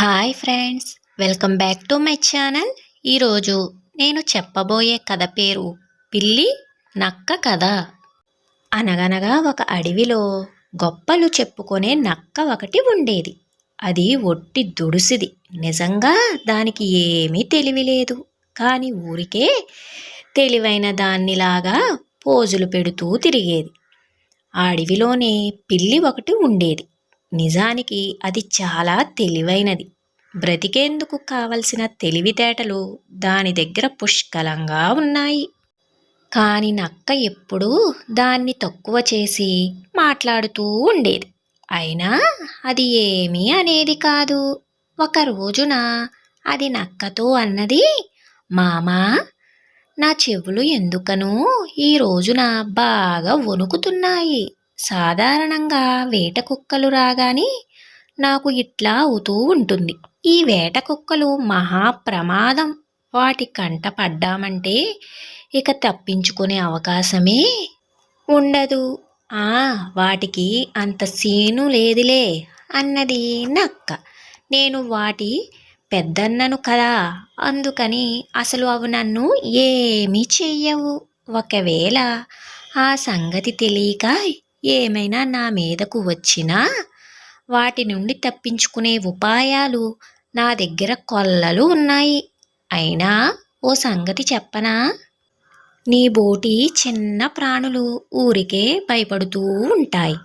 Hi friends welcome back to my channel. ఈరోజు నేను చెప్పబోయే కథ పేరు పిల్లి నక్క కథ. అనగనగా ఒక అడవిలో గొప్పలు చెప్పుకునే నక్క ఒకటి ఉండేది. అది ఒట్టి దుడుసిది. నిజంగా దానికి ఏమీ తెలివి లేదు. కానీ ఊరికే తెలివైన దాన్నిలాగా పోజులు పెడుతూ తిరిగేది. ఆ అడవిలోనే పిల్లి ఒకటి ఉండేది. నిజానికి అది చాలా తెలివైనది. బ్రతికేందుకు కావలసిన తెలివితేటలు దాని దగ్గర పుష్కలంగా ఉన్నాయి. కాని నక్క ఎప్పుడూ దాన్ని తక్కువ చేసి మాట్లాడుతూ ఉండేది. అయినా అది ఏమీ అనేది కాదు. ఒక రోజున అది నక్కతో అన్నది మామా నా చెవులు ఎందుకనో ఈ రోజున బాగా వణుకుతున్నాయి. సాధారణంగా వేట కుక్కలు రాగానే నాకు ఇట్లా అవుతూ ఉంటుంది. ఈ వేట కుక్కలు మహా ప్రమాదం. వాటి కంట పడ్డామంటే ఇక తప్పించుకునే అవకాశమే ఉండదు. ఆ వాటికి అంత సీను లేదులే అన్నది నక్క. నేను వాటి పెద్దన్నను కదా అందుకని అసలు అవి నన్ను ఏమీ చెయ్యవు. ఒకవేళ ఆ సంగతి తెలియక ఏమైనా నా మీదకు వచ్చినా వాటి నుండి తప్పించుకునే ఉపాయాలు నా దగ్గర కొల్లలు ఉన్నాయి. అయినా ఓ సంగతి చెప్పనా? నీ బోటి చిన్న ప్రాణులు ఊరికే భయపడుతూ ఉంటాయి.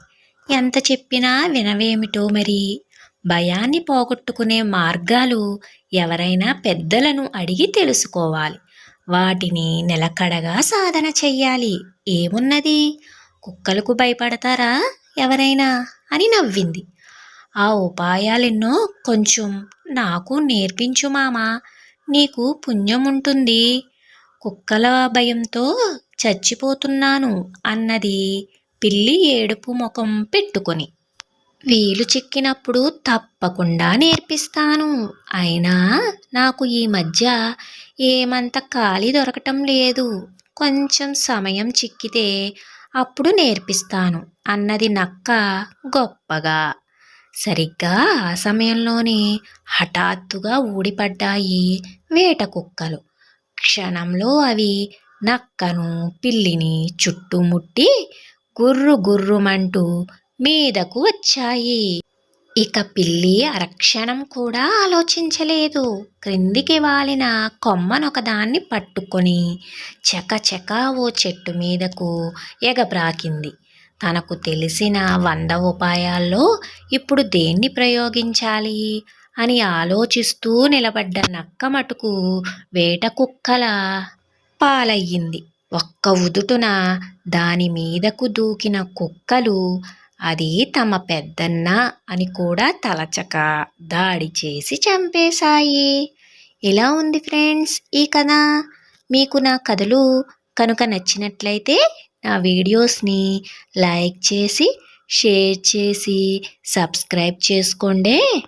ఎంత చెప్పినా వినవేమిటో మరి? భయాన్ని పోగొట్టుకునే మార్గాలు ఎవరైనా పెద్దలను అడిగి తెలుసుకోవాలి. వాటిని నిలకడగా సాధన చెయ్యాలి. ఏమున్నది? కుక్కలకు భయపడతారా? ఎవరైనా? అని నవ్వింది. ఆ ఉపాయాలెన్నో కొంచెం నాకు నేర్పించు మామా నీకు పుణ్యం ఉంటుంది. కుక్కల భయంతో చచ్చిపోతున్నాను అన్నది పిల్లి ఏడుపు ముఖం పెట్టుకొని. వీలు చిక్కినప్పుడు తప్పకుండా నేర్పిస్తాను. అయినా నాకు ఈ మధ్య ఏమంత ఖాళీ దొరకటం లేదు. కొంచెం సమయం చిక్కితే అప్పుడు నేర్పిస్తాను అన్నది నక్క గొప్పగా. సరిగ్గా ఆ సమయంలోనే హఠాత్తుగా ఊడిపడ్డాయి వేట కుక్కలు. క్షణంలో అవి నక్కను పిల్లిని చుట్టుముట్టి గుర్రు గుర్రుమంటూ మీదకు వచ్చాయి. ఇక పిల్లి అరక్షణం కూడా ఆలోచించలేదు. క్రిందికి వాలిన కొమ్మనొకదాన్ని పట్టుకొని చకచక ఓ చెట్టు మీదకు ఎగబ్రాకింది. తనకు తెలిసిన వంద ఉపాయాల్లో ఇప్పుడు దేన్ని ప్రయోగించాలి అని ఆలోచిస్తూ నిలబడ్డ నక్క మటుకు వేట కుక్కల పాలయ్యింది. ఒక్క ఉదుటున దాని మీదకు దూకిన కుక్కలు అది తమ పెద్దన్న అని కూడా తలచక దాడి చేసి చంపేశాయి. ఎలా ఉంది ఫ్రెండ్స్ ఈ కథ? మీకు నా కథలు కనుక నచ్చినట్లయితే నా వీడియోస్ని లైక్ చేసి షేర్ చేసి సబ్స్క్రైబ్ చేసుకోండి.